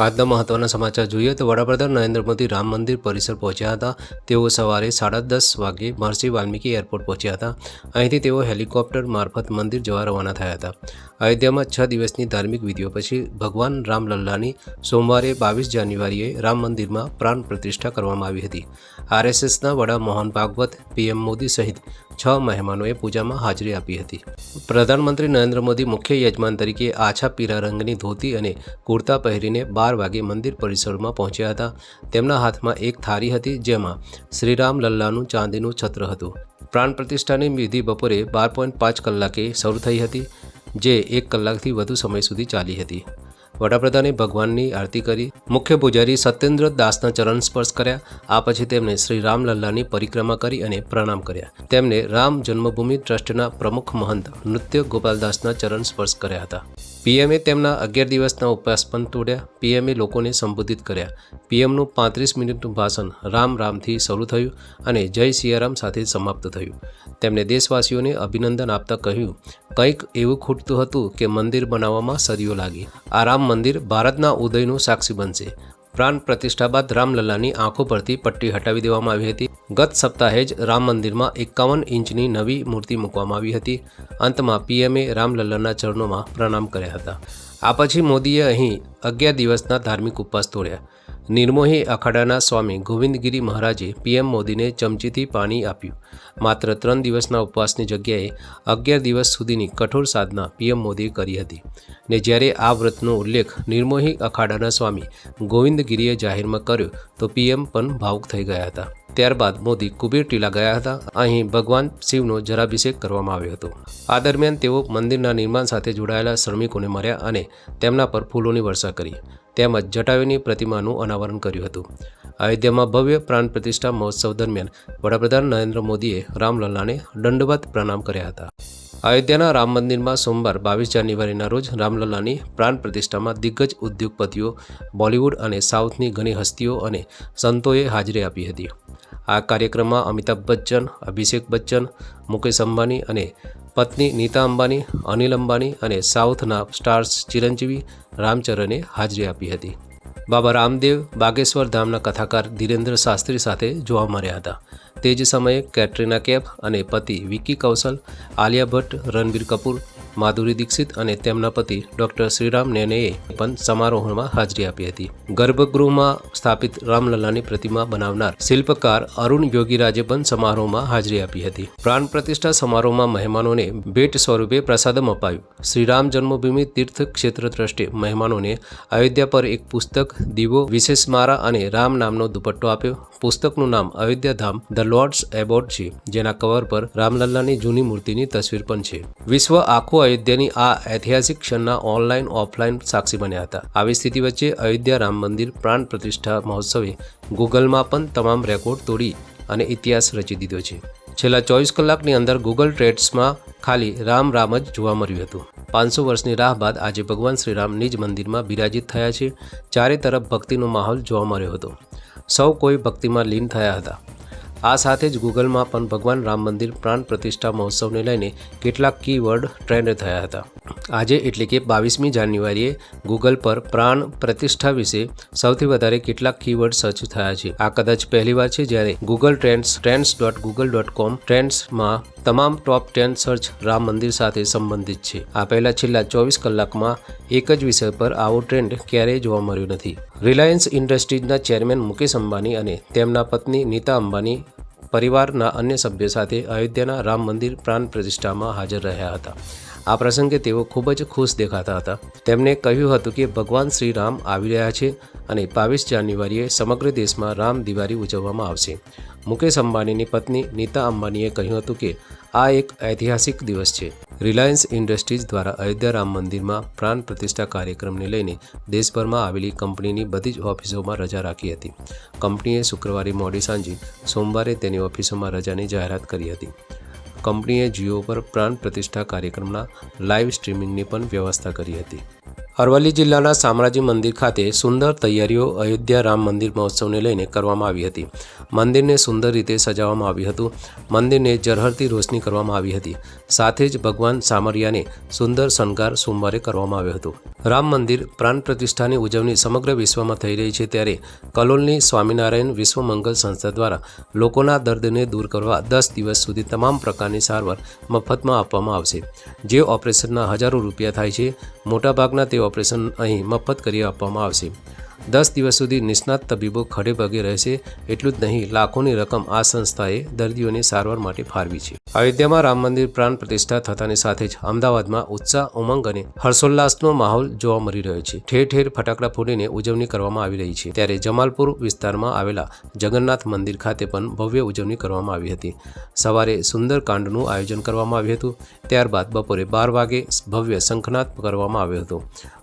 આજના મહત્વના સમાચાર જોઈએ તો વડાપ્રધાન નરેન્દ્ર મોદી રામ મંદિર પરિસર પહોંચ્યા હતા. તેઓ સવારે સાડા દસ વાગે મહર્ષિ વાલ્મીકી એરપોર્ટ પહોંચ્યા હતા. અહીંથી તેઓ હેલિકોપ્ટર મારફત મંદિર જવા રવાના થયા હતા. અયોધ્યામાં છ દિવસની ધાર્મિક વિધિઓ પછી ભગવાન રામલલ્લાની સોમવારે બાવીસ જાન્યુઆરીએ રામ મંદિરમાં પ્રાણ પ્રતિષ્ઠા કરવામાં આવી હતી. આરએસએસના વડા મોહન ભાગવત, પીએમ મોદી સહિત છ મહેમાનોએ પૂજામાં હાજરી આપી હતી. પ્રધાનમંત્રી નરેન્દ્ર મોદી મુખ્ય યજમાન તરીકે આછા પીળા રંગની ધોતી અને કુર્તા પહેરીને બાર વાગે મંદિર પરિસરમાં પહોંચ્યા હતા. તેમના હાથમાં એક થાળી હતી જેમાં શ્રીરામ લલ્લાનું ચાંદીનું છત્ર હતું. પ્રાણ પ્રતિષ્ઠાની વિધિ બપોરે બાર પોઈન્ટ પાંચ કલાકે શરૂ થઈ હતી, જે એક કલાકથી વધુ સમય સુધી ચાલી હતી. વડાપ્રધાને ભગવાનની આરતી કરી. મુખ્ય પૂજારી સત્યેન્દ્ર દાસના ચરણ સ્પર્શ કર્યા. આ પછી તેમણે શ્રી રામલલ્લાની પરિક્રમા કરી અને પ્રણામ કર્યા. તેમને રામ જન્મભૂમિ ટ્રસ્ટના પ્રમુખ મહંત નૃત્ય ગોપાલદાસના ચરણ સ્પર્શ કર્યા હતા. પીએમએ તેમના અગિયાર દિવસના ઉપવાસ પણ તોડ્યા. પીએમએ લોકોને સંબોધિત કર્યા. પીએમનું પાંત્રીસ મિનિટનું ભાષણ રામ રામથી શરૂ થયું અને જય સિયારામ સાથે સમાપ્ત થયું. તેમણે દેશવાસીઓને અભિનંદન આપતા કહ્યું, કંઈક એવું ખૂટતું હતું કે મંદિર બનાવવામાં સદીઓ લાગી. આ રામ મંદિર ભારતના ઉદયનું સાક્ષી બનશે. પ્રાણ પ્રતિષ્ઠા બાદ રામલલ્લાની આંખો પરથી પટ્ટી હટાવી દેવામાં આવી હતી. ગત સપ્તાહે જ રામ મંદિરમાં એકાવન ઇંચની નવી મૂર્તિ મૂકવામાં આવી હતી. અંતમાં પીએમએ રામલલ્લાના ચરણોમાં પ્રણામ કર્યા હતા. આ પછી મોદીએ અહીં અગિયાર દિવસના ધાર્મિક ઉપવાસ તોડ્યા. નિર્મોહી અખાડાના સ્વામી ગોવિંદગીરી મહારાજે પીએમ મોદીને ચમચીથી પાણી આપ્યું. માત્ર ત્રણ દિવસના ઉપવાસની જગ્યાએ અગિયાર દિવસ સુધીની કઠોર સાધના પીએમ મોદીએ કરી હતી ને જ્યારે આ વ્રતનો ઉલ્લેખ નિર્મોહી અખાડાના સ્વામી ગોવિંદગીરીએ જાહેરમાં કર્યો તો પીએમ પણ ભાવુક થઈ ગયા હતા. ત્યારબાદ મોદી કુબેર ટીલા ગયા હતા. અહીં ભગવાન શિવનો જરાભિષેક કરવામાં આવ્યો હતો. આ દરમિયાન તેઓ મંદિરના નિર્માણ સાથે જોડાયેલા શ્રમિકોને મળ્યા અને તેમના પર ફૂલોની વર્ષા કરી. તેમજ જટાયુની પ્રતિમાનું અનાવરણ કર્યું હતું. અયોધ્યામાં ભવ્ય પ્રાણ પ્રતિષ્ઠા મહોત્સવ દરમિયાન વડાપ્રધાન નરેન્દ્ર મોદીએ રામલલ્લાને દંડવત પ્રણામ કર્યા હતા. અયોધ્યાના રામ મંદિરમાં સોમવાર બાવીસ જાન્યુઆરીના રોજ રામલલ્લાની પ્રાણ પ્રતિષ્ઠામાં દિગ્ગજ ઉદ્યોગપતિઓ, બોલિવૂડ અને સાઉથની ઘણી હસ્તીઓ અને સંતોએ હાજરી આપી હતી. આ કાર્યક્રમમાં અમિતાભ બચ્ચન, અભિષેક બચ્ચન, મુકેશ અંબાણી અને પત્ની નીતા અંબાણી અનિલ અંબાણી અને સાઉથના સ્ટાર્સ ચિરંજીવી રામચરણે હાજરી આપી હતી. બાબા રામદેવ બાગેશ્વર ધામના કથાકાર ધીરેન્દ્ર શાસ્ત્રી સાથે જોવા મળ્યા હતા. તે જ સમયે કેટરીના કેફ અને પતિ વિકી કૌશલ, આલિયા ભટ્ટ, રણબીર કપૂર માધુરી દીક્ષિત અને તેમના પતિ ડોક્ટર શ્રીરામ નેનેએ પણ સમારોહમાં હાજરી આપી હતી. ગર્ભગૃહમાં સ્થાપિત રામલલ્લાની પ્રતિમા બનાવનાર શિલ્પકાર અરુણ યોગીરાજે પણ સમારોહમાં હાજરી આપી હતી. પ્રાણ પ્રતિષ્ઠા સમારોહમાં મહેમાનોને ભેટ સ્વરૂપે પ્રસાદમ અપાયું. શ્રીરામ જન્મભૂમિ તીર્થ ક્ષેત્ર ટ્રસ્ટે મહેમાનોને અયોધ્યા પર એક પુસ્તક, દીવો, વિશેષ મારા અને રામ નામનો દુપટ્ટો આપ્યો. પુસ્તકનું નામ Ayodhya Dham, the lord's abode છે, જેના કવર પર રામલલ્લાની જૂની મૂર્તિની તસવીર પણ છે. વિશ્વ આખું અયોધ્યાની આ ઐતિહાસિક ક્ષણના ઓનલાઈન, ઓફલાઈન સાક્ષી બન્યા હતા. આવી સ્થિતિ વચ્ચે અયોધ્યા રામ મંદિર પ્રાણ પ્રતિષ્ઠા મહોત્સવે ગૂગલમાં પણ તમામ રેકોર્ડ તોડી અને ઇતિહાસ રચી દીધો છે. છેલ્લા ચોવીસ કલાકની અંદર ગૂગલ ટ્રેડ્સમાં ખાલી રામ રામ જ જોવા મળ્યું હતું. પાંચસો વર્ષની રાહ બાદ આજે ભગવાન શ્રીરામ નિજ મંદિરમાં બિરાજિત થયા છે. ચારે તરફ ભક્તિનો માહોલ જોવા મળ્યો હતો. સૌ કોઈ ભક્તિમાં લીન થયા હતા. આ સાથે જ ગૂગલમાં પણ ભગવાન રામ મંદિર પ્રાણ પ્રતિષ્ઠા મહોત્સવને લઈને કેટલાક કીવર્ડ ટ્રેન્ડ થયા હતા. આજે એટલે કે બાવીસમી જાન્યુઆરીએ ગૂગલ પર પ્રાણ પ્રતિષ્ઠા વિશે સૌથી વધારે કેટલાક કીવર્ડ સર્ચ થયા છે. આ કદાચ પહેલીવાર છે જ્યારે Google trends trends dot Google dot com ટ્રેન્ડ્સમાં તમામ ટોપ ટેન સર્ચ રામ મંદિર સાથે સંબંધિત છે. આ પહેલા છેલ્લા ચોવીસ કલાકમાં એક જ વિષય પર આવો ટ્રેન્ડ ક્યારેય જોવા મળ્યો નથી. રિલાયન્સ ઇન્ડસ્ટ્રીઝના ચેરમેન મુકેશ અંબાણી અને તેમના પત્ની નીતા અંબાણી પરિવારના અન્ય સભ્યો સાથે અયોધ્યાના રામ મંદિર પ્રાણ પ્રતિષ્ઠામાં હાજર રહ્યા હતા. આ પ્રસંગે તેઓ ખૂબ જ ખુશ દેખાતા હતા. તેમણે કહ્યું હતું કે ભગવાન શ્રી રામ આવી રહ્યા છે અને બાવીસ જાન્યુઆરીએ સમગ્ર દેશમાં રામ દિવાળી ઉજવવામાં આવશે. મુકેશ અંબાણીની પત્ની નીતા અંબાણીએ કહ્યું હતું કે આ એક ઐતિહાસિક દિવસ છે. રિલાયન્સ ઇન્ડસ્ટ્રીઝ દ્વારા અયોધ્યા રામ મંદિરમાં પ્રાણ પ્રતિષ્ઠા કાર્યક્રમને લઈને દેશભરમાં આવેલી કંપનીની બધી જ ઓફિસોમાં રજા રાખી હતી. કંપનીએ શુક્રવારે મોડી સાંજે સોમવારે તેની ઓફિસોમાં રજાની જાહેરાત કરી હતી. કંપનીએ જીઓ પર પ્રાણ પ્રતિષ્ઠા કાર્યક્રમના લાઇવ સ્ટ્રીમિંગની પણ વ્યવસ્થા કરી હતી. અરવલ્લી જિલ્લાના શામળાજી મંદિર ખાતે સુંદર તૈયારીઓ અયોધ્યા રામ મંદિર મહોત્સવને લઈને કરવામાં આવી હતી. મંદિરને સુંદર રીતે સજાવવામાં આવ્યું હતું. મંદિરને ઝરહરતી રોશની કરવામાં આવી હતી. સાથે જ ભગવાન સામરિયાને સુંદર શણગાર સોમવારે કરવામાં આવ્યો હતો. રામ મંદિર પ્રાણ પ્રતિષ્ઠાની ઉજવણી સમગ્ર વિશ્વમાં થઈ રહી છે ત્યારે કલોલની સ્વામિનારાયણ વિશ્વ મંગલ સંસ્થા દ્વારા લોકોના દર્દને દૂર કરવા દસ દિવસ સુધી તમામ પ્રકારની સારવાર મફતમાં આપવામાં આવશે. જે ઓપરેશનના હજારો રૂપિયા થાય છે, મોટાભાગના તે ઓપરેશન અહીં મફત કરી આપવામાં આવશે. દસ દિવસ સુધી નિષ્ણાત તબીબો ખડે પગે રહેશે એટલું જ નહીં, લાખોની રકમ આ સંસ્થાએ દર્દીઓની સારવાર માટે ફાળવી છે. અયોધ્યામાં રામ મંદિર પ્રાણ પ્રતિષ્ઠા થતાની સાથે જ અમદાવાદમાં ઉત્સાહ, ઉમંગ અને હર્ષોલ્લાસનો માહોલ જોવા મળી રહ્યો છે. ઠેર ઠેર ફટાકડા ફોડીને ઉજવણી કરવામાં આવી રહી છે. ત્યારે જમાલપુર વિસ્તારમાં આવેલા જગન્નાથ મંદિર ખાતે પણ ભવ્ય ઉજવણી કરવામાં આવી હતી. સવારે સુંદર કાંડનું આયોજન કરવામાં આવ્યું હતું. ત્યારબાદ બપોરે બાર વાગે ભવ્ય શંખનાદ કરવામાં આવ્યો હતો.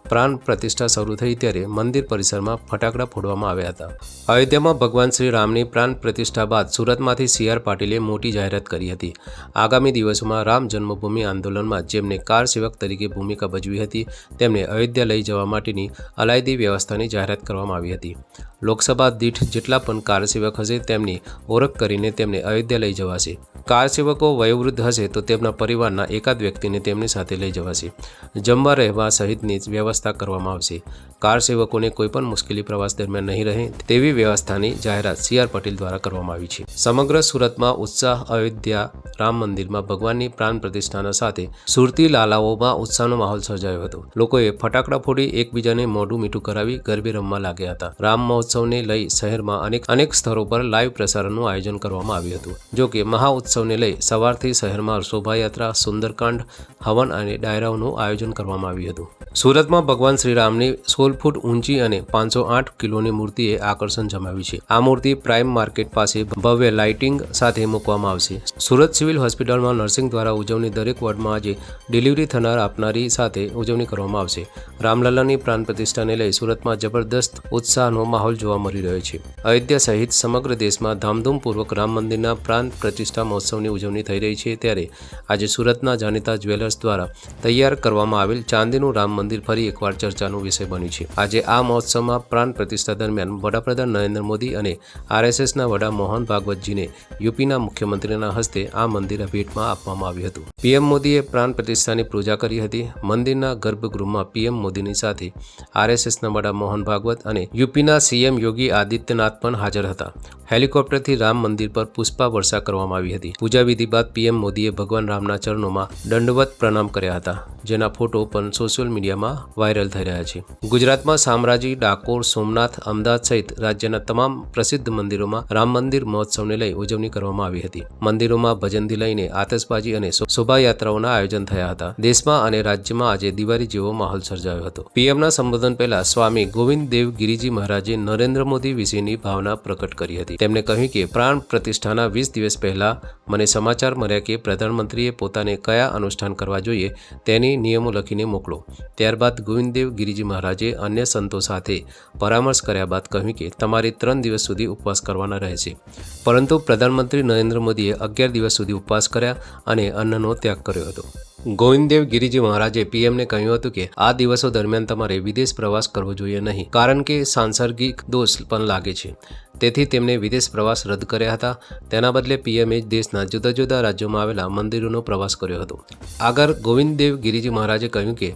પ્રાણ પ્રતિષ્ઠા શરૂ થઈ ત્યારે મંદિર પરિસરમાં ફટાકડા ફોડવામાં આવ્યા હતા. અયોધ્યામાં ભગવાન શ્રી રામની પ્રાણ પ્રતિષ્ઠા બાદ સુરતમાંથી સી આર પાટીલે મોટી જાહેરાત કરી હતી. આગામી દિવસોમાં રામ જન્મભૂમિ આંદોલનમાં જેમને કાર સેવક તરીકે ભૂમિકા ભજવી હતી, તેમને અયોધ્યા લઈ જવા માટેની અલાયદી વ્યવસ્થાની જાહેરાત કરવામાં આવી હતી. લોકસભા દીઠ જેટલા પણ કાર સેવક હશે તેમની ઓળખ કરીને તેમને અયોધ્યા લઈ જવાશે. કાર સેવકો વયોવૃદ્ધ હશે તો તેમના પરિવારના એકાદ વ્યક્તિને તેમની સાથે લઈ જવાશે. જમવા રહેવા સહિતની વ્યવસ્થા કરવામાં આવશે. કાર સેવકોને કોઈપણ મુશ્કેલી પ્રવાસ દરમિયાન નહીં રહે તેવી વ્યવસ્થાની જાહેરાત સી આર પટેલ દ્વારા કરવામાં આવી છે. સમગ્ર સુરતમાં ઉત્સાહ, અયોધ્યા, રામ મંદિરમાં ભગવાનની પ્રાણ પ્રતિષ્ઠાના સાથે સુરતી લાલાઓમાં ઉત્સાહનો માહોલ સર્જાયો હતો. લોકોએ ફટાકડા ફોડી એકબીજાને મોઢું મીઠું કરાવી ગરબે રમવા લાગ્યા હતા. રામ મહોત્સવને લઈ શહેરમાં અનેક અનેક સ્થળો પર લાઈવ પ્રસારણનું આયોજન કરવામાં આવ્યું હતું. જો કે મહા ઉત્સવને લઈ સવારથી શહેરમાં શોભાયાત્રા, સુંદરકાંડ, હવન અને ડાયરાઓનું આયોજન કરવામાં આવ્યું હતું. સુરતમાં ભગવાન શ્રીરામની સોળ ફૂટ ઊંચી અને પાંચસો આઠ કિલોની મૂર્તિએ આકર્ષણ જમાવી છે. આ મૂર્તિ પ્રાઇમ માર્કેટ પાસે ભવ્ય લાઇટિંગ સાથે મૂકવામાં આવશે. સુરત સિવિલ હોસ્પિટલમાં નર્સિંગ દ્વારા ઉજવણી દરેક વોર્ડમાં આજે ડિલિવરી થનાર આપનારી સાથે ઉજવણી કરવામાં આવશે. રામલલ્લાની પ્રાણ પ્રતિષ્ઠાને લઈ સુરતમાં જબરદસ્ત ઉત્સાહનો માહોલ જોવા મળી રહ્યો છે. અયોધ્યા સહિત સમગ્ર દેશમાં ધામધૂમપૂર્વક રામ મંદિરના પ્રાણ પ્રતિષ્ઠા મહોત્સવની ઉજવણી થઈ રહી છે ત્યારે આજે સુરતના જાણીતા જ્વેલર્સ દ્વારા તૈયાર કરવામાં આવેલ ચાંદીનું રામ મંદિર ફરી એકવાર ચર્ચાનો વિષય બન્યું છે. આજે આ મહોત્સવમાં પ્રાણ પ્રતિષ્ઠા દરમિયાન વડાપ્રધાન નરેન્દ્ર મોદી અને આરએસએસના વડા મોહન ભાગવતજીને યુપીના મુખ્યમંત્રીના હસ્તે આ મંદિર ભેટમાં આપવામાં આવ્યું હતું. પીએમ મોદીએ પ્રાણ પ્રતિષ્ઠાની પૂજા કરી હતી. મંદિરના ગર્ભગૃહમાં પીએમ મોદીની સાથે આરએસએસના વડા મોહન ભાગવત અને યુપીના સીએમ યોગી આદિત્યનાથ પણ હાજર હતા. હેલિકોપ્ટરથી રામ મંદિર પર પુષ્પા વર્ષા કરવામાં આવી હતી. પૂજા વિધિ બાદ પીએમ મોદીએ ભગવાન રામના ચરણોમાં દંડવત પ્રણામ કર્યા હતા. જેના ફોટો પણ સોશિયલ મીડિયામાં વાયરલ થઈ રહ્યા છે. ગુજરાતમાં શામરાજી, ડાકોર, સોમનાથ, અમદાવાદ સહિત રાજ્યના તમામ પ્રસિદ્ધ મંદિરોમાં રામ મંદિર મહોત્સવને લઈ ઉજવણી કરવામાં આવી હતી. મંદિરોમાં ભજનથી લઈને આતશબાજી અને શોભાયાત્રાઓના આયોજન થયા હતા. દેશમાં અને રાજ્યમાં આજે દિવાળી જેવો માહોલ સર્જાયો હતો. પીએમના સંબોધન પહેલા સ્વામી ગોવિંદ દેવ ગિરિજી મહારાજે નરેન્દ્ર મોદી વિશેની ભાવના પ્રકટ કરી હતી. તેમણે કહ્યું કે, પ્રાણ પ્રતિષ્ઠાના વીસ દિવસ પહેલા મને સમાચાર મળ્યા કે પ્રધાનમંત્રીએ પોતાને કયા અનુષ્ઠાન કરવા જોઈએ તેની નિયમો લખીને મોકલો. ત્યારબાદ ગોવિંદદેવ ગિરિજી મહારાજે અન્ય સંતો સાથે પરામર્શ કર્યા બાદ કહ્યું કે તમારે ત્રણ દિવસ સુધી ઉપવાસ કરવાના રહેશે પરંતુ પ્રધાનમંત્રી નરેન્દ્ર મોદીએ અગિયાર દિવસ સુધી ઉપવાસ કર્યા અને અન્નનો ત્યાગ કર્યો હતો. ગોવિંદદેવ ગિરિજી મહારાજે પીએમને કહ્યું હતું કે આ દિવસો દરમિયાન તમારે વિદેશ પ્રવાસ કરવો જોઈએ નહીં, કારણ કે સાંસર્ગિક દોષ પણ લાગે છે. તેથી તેમણે વિદેશ પ્રવાસ રદ કર્યા હતા. તેના બદલે પીએમએ દેશના જુદા જુદા રાજ્યોમાં આવેલા મંદિરોનો પ્રવાસ કર્યો હતો. આગળ ગોવિંદદેવ ગિરિજી મહારાજે કહ્યું કે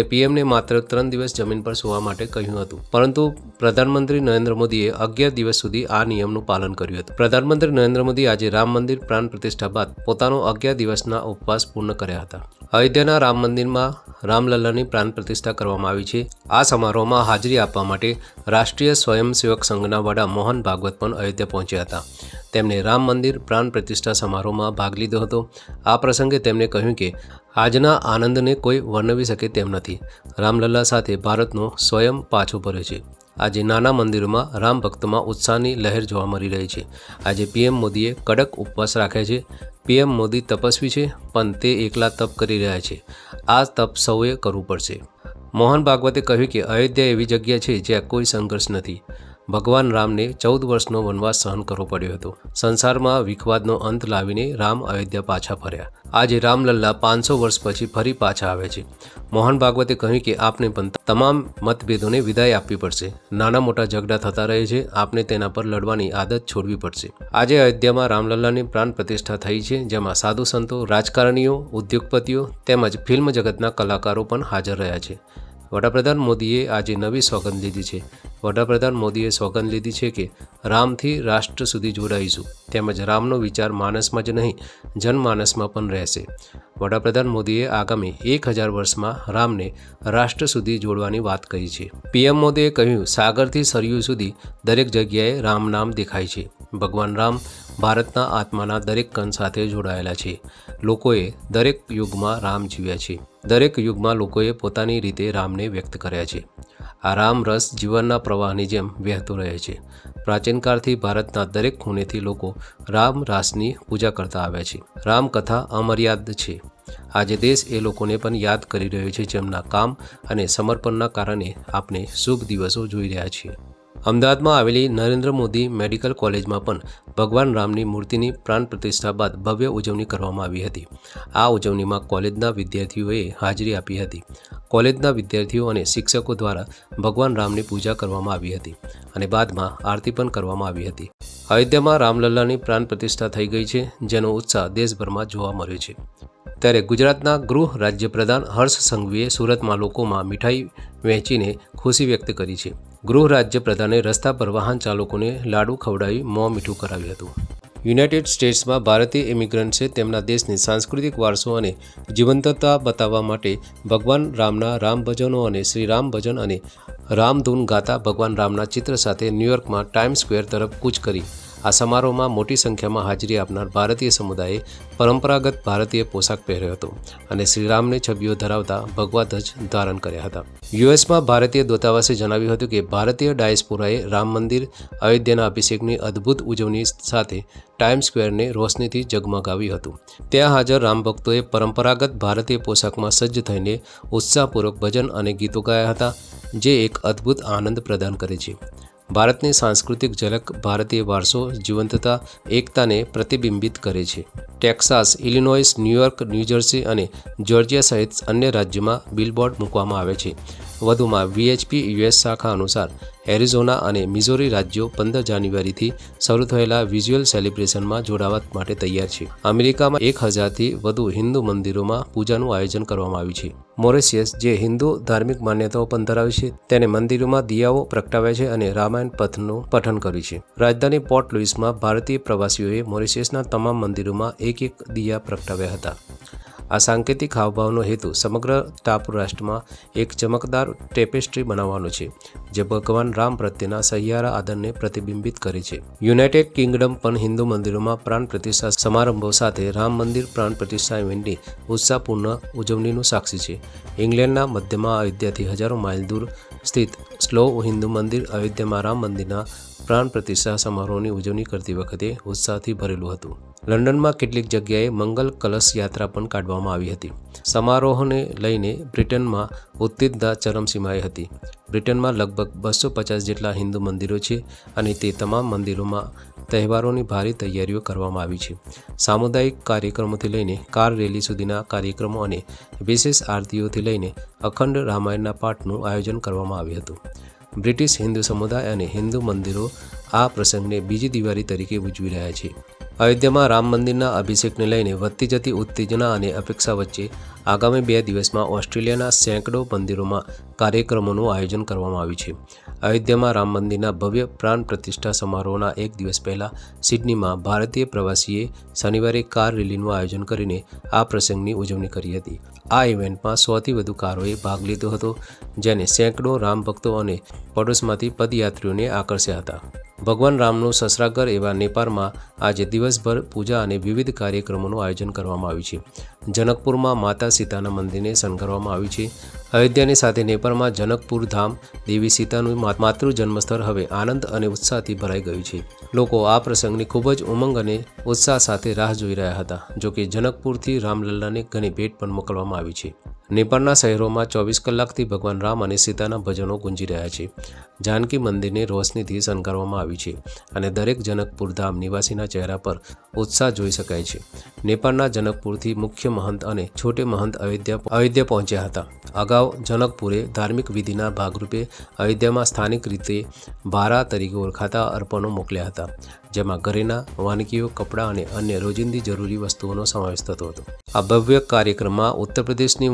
તેમણે પીએમને માત્ર ત્રણ દિવસ જમીન પર સુવા માટે કહ્યું હતું. પરંતુ પ્રધાનમંત્રી નરેન્દ્ર મોદીએ અગિયાર દિવસ સુધી આ નિયમનું પાલન કર્યું હતું. પ્રધાનમંત્રી નરેન્દ્ર મોદી આજે રામ મંદિર પ્રાણ પ્રતિષ્ઠા બાદ પોતાનો અગિયાર દિવસના ઉપવાસ પૂર્ણ કર્યા હતા. અયોધ્યાના રામ મંદિરમાં રામલલ્લાની પ્રાણ પ્રતિષ્ઠા કરવામાં આવી છે. આ સમારોહમાં હાજરી આપવા માટે રાષ્ટ્રીય સ્વયંસેવક સંઘના વડા મોહન ભાગવત પણ અયોધ્યા પહોંચ્યા હતા. તેમણે રામ મંદિર પ્રાણ પ્રતિષ્ઠા સમારોહમાં ભાગ લીધો હતો. આ પ્રસંગે તેમણે કહ્યું કે, આજના આનંદને કોઈ વર્ણવી શકે તેમ નથી. રામલલ્લા સાથે ભારતનો સ્વયં પાછો ભર્યો છે. આજે નાના મંદિરોમાં રામ ભક્તોમાં ઉત્સાહની લહેર જોવા મળી રહી છે. આજે પીએમ મોદીએ કડક ઉપવાસ રાખ્યા છે. પીએમ મોદી તપસ્વી છે, પણ તે એકલા તપ કરી રહ્યા છે. આ તપ સૌએ કરવું પડશે. મોહન ભાગવતે કહ્યું કે અયોધ્યા એવી જગ્યા છે જ્યાં કોઈ સંઘર્ષ નથી. ભગવાન રામને ચૌદ વર્ષનો વનવાસ સહન કરવો પડ્યો હતો. સંસારમાં વિખવાદનો અંત લાવીને રામ અયોધ્યા પાછા ફર્યા. આજે રામલલ્લા પાંચસો વર્ષ પછી ફરી પાછા આવે છે. મોહન ભાગવતે કહ્યું કે આપને પણ તમામ મતભેદોને વિદાય આપવી પડશે. નાના મોટા ઝઘડા થતા રહે છે. આપને તેના પર લડવાની આદત છોડવી પડશે. આજે અયોધ્યામાં રામલલ્લાની પ્રાણ પ્રતિષ્ઠા થઈ છે. જેમાં સાધુ સંતો, રાજકારણીઓ, ઉદ્યોગપતિઓ તેમજ ફિલ્મ જગતના કલાકારો પણ હાજર રહ્યા છે. વડાપ્રધાન મોદીએ આજે નવી સોગંદ લીધી છે. વડાપ્રધાન મોદીએ સોગંદ લીધી છે કે રામથી રાષ્ટ્ર સુધી જોડાઈશું. તેમજ રામનો વિચાર માનસમાં જ નહીં, જનમાનસમાં પણ રહેશે. વડાપ્રધાન મોદીએ આગામી એક હજાર વર્ષમાં રામને રાષ્ટ્ર સુધી જોડવાની વાત કહી છે. પીએમ મોદીએ કહ્યું, સાગરથી સરયુ સુધી દરેક જગ્યાએ રામ નામ દેખાય છે. ભગવાન રામ ભારતના આત્માના દરેક કણ સાથે જોડાયેલા છે. લોકોએ દરેક યુગમાં રામ જીવ્યા છે. દરેક યુગમાં લોકોએ પોતાની રીતે રામને વ્યક્ત કર્યા છે. આ રામ રસ જીવનના પ્રવાહની જેમ વહેતો રહે છે. પ્રાચીનકાળથી ભારતના દરેક ખૂણેથી લોકો રામ રાસની પૂજા કરતા આવ્યા છે. રામકથા અમર્યાદ છે. આજે દેશ એ લોકોને પણ યાદ કરી રહ્યો છે જેમના કામ અને સમર્પણના કારણે આપણે શુભ દિવસો જોઈ રહ્યા છીએ. અમદાવાદમાં આવેલી નરેન્દ્ર મોદી મેડિકલ કોલેજમાં પણ ભગવાન રામની મૂર્તિની પ્રાણ પ્રતિષ્ઠા બાદ ભવ્ય ઉજવણી કરવામાં આવી હતી. આ ઉજવણીમાં કોલેજના વિદ્યાર્થીઓએ હાજરી આપી હતી. કોલેજના વિદ્યાર્થીઓ અને શિક્ષકો દ્વારા ભગવાન રામની પૂજા કરવામાં આવી હતી અને બાદમાં આરતી પણ કરવામાં આવી હતી. અયોધ્યામાં રામલલ્લાની પ્રાણ પ્રતિષ્ઠા થઈ ગઈ છે, જેનો ઉત્સાહ દેશભરમાં જોવા મળ્યો છે. ત્યારે ગુજરાતના ગૃહ રાજ્યપ્રધાન હર્ષ સંઘવીએ સુરતમાં લોકોમાં મીઠાઈ વહેંચીને ખુશી વ્યક્ત કરી છે. ગૃહ રાજ્ય પ્રધાને રસ્તા પર વાહન ચાલકોને લાડુ ખવડાવી મોં મીઠું કરાવ્યું હતું. યુનાઇટેડ સ્ટેટ્સમાં ભારતીય ઇમિગ્રન્ટ્સે તેમના દેશની સાંસ્કૃતિક વારસો અને જીવંતતા બતાવવા માટે ભગવાન રામના રામ ભજનો અને શ્રી રામ ભજન અને રામધૂન ગાતા ભગવાન રામના ચિત્ર સાથે ન્યૂયોર્કમાં ટાઈમ સ્ક્વેર તરફ કૂચ કરી. આ સમારોહમાં મોટી સંખ્યામાં હાજરી આપનાર ભારતીય સમુદાયે પરંપરાગત ભારતીય પોશાક પહેર્યો હતો અને શ્રીરામની છબીઓ ધરાવતા ભગવા ધ્વજ ધારણ કર્યા હતા. યુએસમાં ભારતીય દૂતાવાસે જણાવ્યું હતું કે ભારતીય ડાયસ્પોરાએ રામ મંદિર, અયોધ્યાના અભિષેકની અદ્ભુત ઉજવણી સાથે ટાઈમ સ્ક્વેરને રોશનીથી જગમગાવ્યું હતું. ત્યાં હાજર રામભક્તોએ પરંપરાગત ભારતીય પોશાકમાં સજ્જ થઈને ઉત્સાહપૂર્વક ભજન અને ગીતો ગાયા હતા, જે એક અદ્ભુત આનંદ પ્રદાન કરે છે. ભારતની સાંસ્કૃતિક ઝલક ભારતીય વારસો, જીવંતતા, એકતાને પ્રતિબિંબિત કરે છે. Texas, Illinois, New York New Jersey અને જોર્જિયા સહિત અન્ય રાજ્યોમાં બિલબોર્ડ મૂકવામાં આવે છે. વધુમાં, વીએચપી યુએસ શાખા અનુસાર એરિઝોના અને મિઝોરી રાજ્યો પંદર જાન્યુઆરીથી શરૂ થયેલા વિઝ્યુઅલ સેલિબ્રેશનમાં જોડાવા માટે તૈયાર છે. અમેરિકામાં એક હજારથી વધુ હિન્દુ મંદિરોમાં પૂજાનું આયોજન કરવામાં આવ્યું છે. મોરેશિયસ, જે હિન્દુ ધાર્મિક માન્યતાઓ પણ ધરાવે છે, તેને મંદિરોમાં દિયાઓ પ્રગટાવ્યા છે અને રામાયણ પથનું પઠન કર્યું છે. રાજધાની પોર્ટ લુઇસમાં ભારતીય પ્રવાસીઓએ મોરેશિયસના તમામ મંદિરોમાં એક એક દિયા પ્રગટાવ્યા હતા. આ સાંકેતિક હાવભાવનો હેતુ સમગ્ર ટાપુ રાષ્ટ્રમાં એક ચમકદાર ટેપેસ્ટ્રી બનાવવાનો છે, જે ભગવાન રામ પ્રત્યેના સહિયારા આદરને પ્રતિબિંબિત કરે છે. યુનાઇટેડ કિંગડમ પણ હિન્દુ મંદિરોમાં પ્રાણ પ્રતિષ્ઠા સમારંભો સાથે રામ મંદિર પ્રાણ પ્રતિષ્ઠા ઇવેન્ટની ઉત્સાહપૂર્ણ ઉજવણીનું સાક્ષી છે. ઇંગ્લેન્ડના મધ્યમાં અયોધ્યાથી હજારો માઇલ દૂર સ્થિત સ્લો હિન્દુ મંદિર અયોધ્યામાં રામ મંદિરના પ્રાણ પ્રતિષ્ઠા સમારોહની ઉજવણી કરતી વખતે ઉત્સાહથી ભરેલું હતું. લંડનમાં કેટલીક જગ્યાએ મંગલ કલશ યાત્રા પણ કાઢવામાં આવી હતી. સમારોહને લઈને બ્રિટનમાં ઉત્તેજના ચરમસીમાએ હતી. બ્રિટનમાં લગભગ બસો પચાસ જેટલા હિન્દુ મંદિરો છે અને તે તમામ મંદિરોમાં તહેવારોની ભારે તૈયારીઓ કરવામાં આવી છે. સામુદાયિક કાર્યક્રમોથી લઈને કાર રેલી સુધીના કાર્યક્રમો અને વિશેષ આરતીઓથી લઈને અખંડ રામાયણના પાઠનું આયોજન કરવામાં આવ્યું હતું. બ્રિટિશ હિન્દુ સમુદાય અને હિન્દુ મંદિરો આ પ્રસંગને બીજી દિવાળી તરીકે ઉજવી રહ્યા છે. અયોધ્યામાં રામ મંદિરના અભિષેકને લઈને વધતી જતી ઉત્તેજના અને અપેક્ષા વચ્ચે આગામી બે દિવસમાં ઓસ્ટ્રેલિયાના સેંકડો મંદિરોમાં કાર્યક્રમોનું આયોજન કરવામાં આવ્યું છે. અયોધ્યામાં રામ મંદિરના ભવ્ય પ્રાણ પ્રતિષ્ઠા સમારોહના એક દિવસ પહેલાં સિડનીમાં ભારતીય પ્રવાસીએ શનિવારે કાર રેલીનું આયોજન કરીને આ પ્રસંગની ઉજવણી કરી હતી. આ ઇવેન્ટમાં સોથી વધુ કારોએ ભાગ લીધો હતો, જેને સેંકડો રામ ભક્તો અને પડોશમાંથી પદયાત્રીઓને આકર્ષ્યા હતા. ભગવાન રામનું સસરાઘર એવા નેપાળમાં આજે દિવસભર પૂજા અને વિવિધ કાર્યક્રમોનું આયોજન કરવામાં આવ્યું છે. જનકપુરમાં માતા સીતાના મંદિરને શણગારવામાં આવ્યું છે. અયોધ્યાની સાથે નેપાળમાં જનકપુર ધામ, દેવી સીતાનું માતૃ જન્મસ્થળ હવે આનંદ અને ઉત્સાહથી ભરાઈ ગયું છે. લોકો આ પ્રસંગની ખૂબ જ ઉમંગ અને ઉત્સાહ સાથે રાહ જોઈ રહ્યા હતા, જો કે જનકપુરથી રામલલ્લાને ઘણી ભેટ પણ મોકલવામાં આવી છે. નેપાળના શહેરોમાં ચોવીસ કલાકથી ભગવાન રામ અને સીતાના ભજનો ગુંજી રહ્યા છે. જાનકી મંદિરને રોશનીથી શણગારવામાં આવી છે અને દરેક જનકપુર ધામ નિવાસીના ચહેરા પર ઉત્સાહ જોઈ શકાય છે. નેપાળના જનકપુરથી મુખ્ય મહંત અને છોટે મહંત અયોધ્યા અયોધ્યા પહોંચ્યા હતા. અગાઉ જનકપુરે ધાર્મિક વિધિના ભાગરૂપે અયોધ્યામાં સ્થાનિક રીતે બારા તરીકે ઓળખાતા અર્પણો મોકલ્યા હતા, જેમાં ઘરેના, વાનગીઓ, કપડાં અને અન્ય રોજિંદી જરૂરી વસ્તુઓનો સમાવેશ થતો હતો. આ ભવ્ય કાર્યક્રમમાં ઉત્તર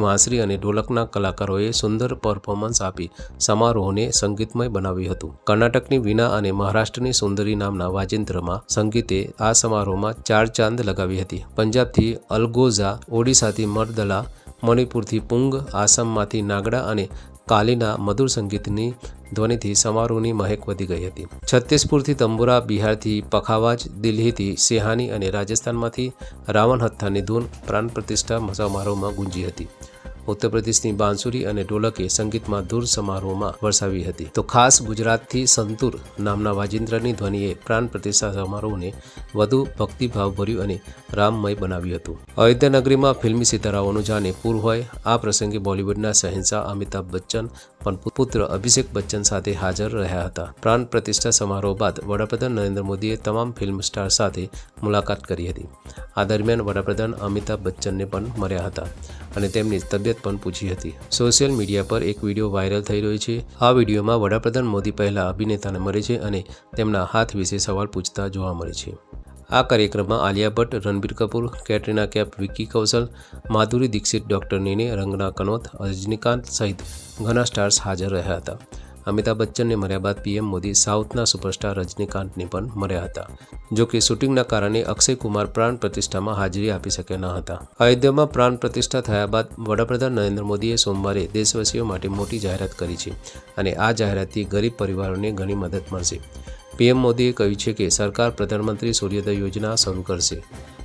વાંસળી અને ઢોલકના કલાકારોએ સુંદર પરફોર્મન્સ આપી સમારોહને સંગીતમય બનાવ્યું હતું. કર્ણાટકની વીણા અને મહારાષ્ટ્રની સુંદરી નામના વાજિંત્રમાં સંગીતે આ સમારોહમાં ચાર ચાંદ લગાવી હતી. પંજાબથી અલગોઝા, ઓડિશાથી મર્દલા મણિપુરથી પુંગ, આસામમાંથી નાગડા અને કાલીના મધુર સંગીતની ધ્વનિથી સમારોહની મહેક વધી ગઈ હતી. છત્તીસપુરથી તંબુરા, બિહારથી પખાવાજ, દિલ્હીથી સેહાની અને રાજસ્થાનમાંથી રાવણ હથ્થાની ધૂન પ્રાણ પ્રતિષ્ઠા સમારોહમાં ગુંજી હતી. ઉત્તર પ્રદેશની બાંસુરી અને ઢોલકે સંગીતમાં ધૂર સમારોહમાં વરસાવી હતી. તો ખાસ ગુજરાતથી સંતુર નામના વાજિંત્રની ધ્વનિએ પ્રાણ પ્રતિષ્ઠા સમારોહને વધુ ભક્તિભાવભર્યું અને રામમય બનાવ્યું હતું. અયોધ્યા નગરીમાં ફિલ્મી સિતારાઓનું જાણે પૂર હોય, આ પ્રસંગે બોલિવૂડના શહેનશાહ અમિતાભ બચ્ચન પણ પુત્ર અભિષેક બચ્ચન સાથે હાજર રહ્યા હતા. પ્રાણ પ્રતિષ્ઠા સમારોહ બાદ વડાપ્રધાન નરેન્દ્ર મોદીએ તમામ ફિલ્મ સ્ટાર સાથે મુલાકાત કરી હતી. આ દરમિયાન વડાપ્રધાન અમિતાભ બચ્ચનને પણ મળ્યા હતા અને તેમની તબિયત પણ પૂછી હતી. સોશિયલ મીડિયા પર એક વીડિયો વાયરલ થઈ રહ્યો છે. આ વિડીયોમાં વડાપ્રધાન મોદી પહેલા અભિનેતાને મળે છે અને તેમના હાથ વિશે સવાલ પૂછતા જોવા મળે છે. આ કાર્યક્રમમાં આલિયા ભટ્ટ, રણબીર કપૂર, કેટરીના કેપ વિકી કૌશલ, માધુરી દીક્ષિત, ડોક્ટર નીને, રંગના કનોત, રજનીકાંત સહિત ઘણા સ્ટાર્સ હાજર રહ્યા હતા. અમિતાભ બચ્ચનને મળ્યા બાદ પીએમ મોદી સાઉથના સુપરસ્ટાર રજનીકાંતને પણ મળ્યા હતા. જો કે શૂટિંગના કારણે અક્ષય કુમાર પ્રાણ પ્રતિષ્ઠામાં હાજરી આપી શક્યા ન હતા. અયોધ્યામાં પ્રાણ પ્રતિષ્ઠા થયા બાદ વડાપ્રધાન નરેન્દ્ર મોદીએ સોમવારે દેશવાસીઓ માટે મોટી જાહેરાત કરી છે અને આ જાહેરાતથી ગરીબ પરિવારોને ઘણી મદદ મળશે. પીએમ મોદીએ કહ્યું છે કે સરકાર પ્રધાનમંત્રી સૂર્યોદય યોજના શરૂ કરશે.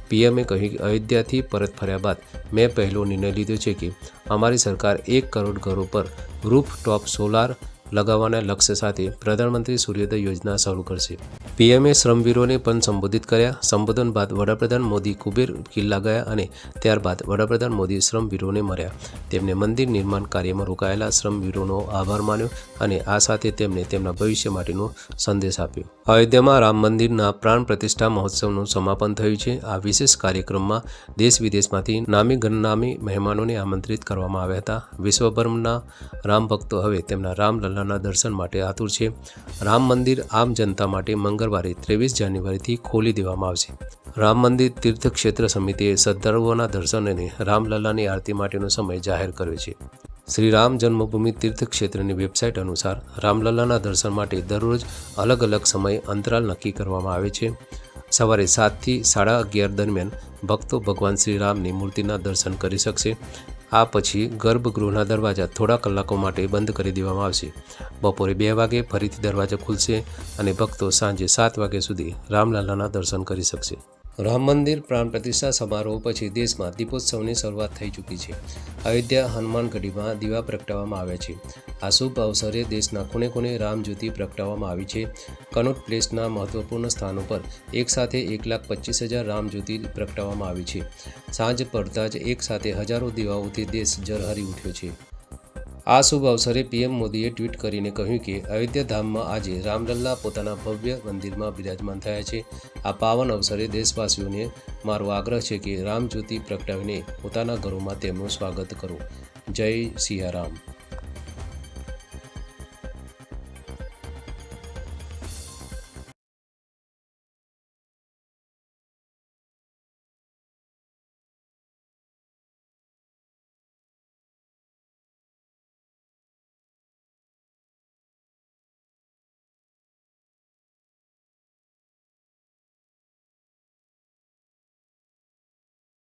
પીએમએ કહ્યું કે અયોધ્યાથી પરત ફર્યા બાદ મેં પહેલો નિર્ણય લીધો છે કે અમારી સરકાર એક કરોડ ઘરો પર રૂફ ટોપ સોલાર લગાવવાના લક્ષ્ય સાથે પ્રધાનમંત્રી સૂર્યોદય યોજના શરૂ કરશે. પીએમએ શ્રમવીરોને પણ સંબોધિત કર્યા. સંબોધન બાદ વડાપ્રધાન મોદી કુબેર, કિલ્લા ગયા અને ત્યારબાદ વડાપ્રધાન મોદી શ્રમવીરોને મળ્યા તેમને મંદિર નિર્માણ કાર્યમાં રોકાયેલા શ્રમવીરોનો આભાર માન્યો અને આ સાથે તેમને તેમના ભવિષ્ય માટેનો સંદેશ આપ્યો. અયોધ્યામાં રામ મંદિરના પ્રાણ પ્રતિષ્ઠા મહોત્સવનું સમાપન થયું છે. આ વિશેષ કાર્યક્રમમાં દેશ વિદેશમાંથી નામી ગણનામી મહેમાનોને આમંત્રિત કરવામાં આવ્યા હતા. વિશ્વભરના રામ ભક્તો હવે તેમના રામલલ્લાના દર્શન માટે આતુર છે. રામ મંદિર આમ જનતા માટે મંગળવારે ત્રેવીસ જાન્યુઆરીથી ખોલી દેવામાં આવશે. રામ મંદિર તીર્થક્ષેત્ર સમિતિએ શ્રદ્ધાળુઓના દર્શન રામલલ્લાની આરતી માટેનો સમય જાહેર કર્યો છે. શ્રી રામ જન્મભૂમિ તીર્થક્ષેત્રની વેબસાઇટ અનુસાર રામલલ્લાના દર્શન માટે દરરોજ અલગ અલગ સમય અંતરાલ નક્કી કરવામાં આવે છે. સવારે સાતથી સાડા અગિયાર દરમિયાન ભક્તો ભગવાન શ્રી રામની મૂર્તિના દર્શન કરી શકશે. આ પછી ગર્ભગૃહના દરવાજા થોડા કલાકો માટે બંધ કરી દેવામાં આવશે. બપોરે બે વાગે ફરીથી દરવાજા ખુલશે અને ભક્તો સાંજે સાત વાગ્યા સુધી રામલાલાના દર્શન કરી શકશે. રામ મંદિર પ્રાણ પ્રતિષ્ઠા સમારોહ પછી દેશમાં દીપોત્સવની શરૂઆત થઈ ચૂકી છે. અયોધ્યા હનુમાનગઢીમાં દીવા પ્રગટાવવામાં આવ્યા છે. આ શુભ અવસરે દેશના ખૂણે ખૂણે રામજ્યોતિ પ્રગટાવવામાં આવી છે. કનોટ પ્લેસના મહત્વપૂર્ણ સ્થાનો પર એક સાથે એક લાખ પચીસ હજાર રામજ્યોતિ પ્રગટાવવામાં આવી છે. સાંજ પડતા જ એક સાથે હજારો દીવાઓથી દેશ જરહરી ઉઠ્યો છે. આ શુભ અવસરે પીએમ મોદીએ ટ્વીટ કરીને કહ્યું કે અયોધ્યાધામમાં આજે રામલલ્લા પોતાના ભવ્ય મંદિરમાં બિરાજમાન થયા છે. આ પાવન અવસરે દેશવાસીઓને મારો આગ્રહ છે કે રામજ્યોતિ પ્રગટાવીને પોતાના ઘરોમાં તેમનું સ્વાગત કરો. જય સિયારામ.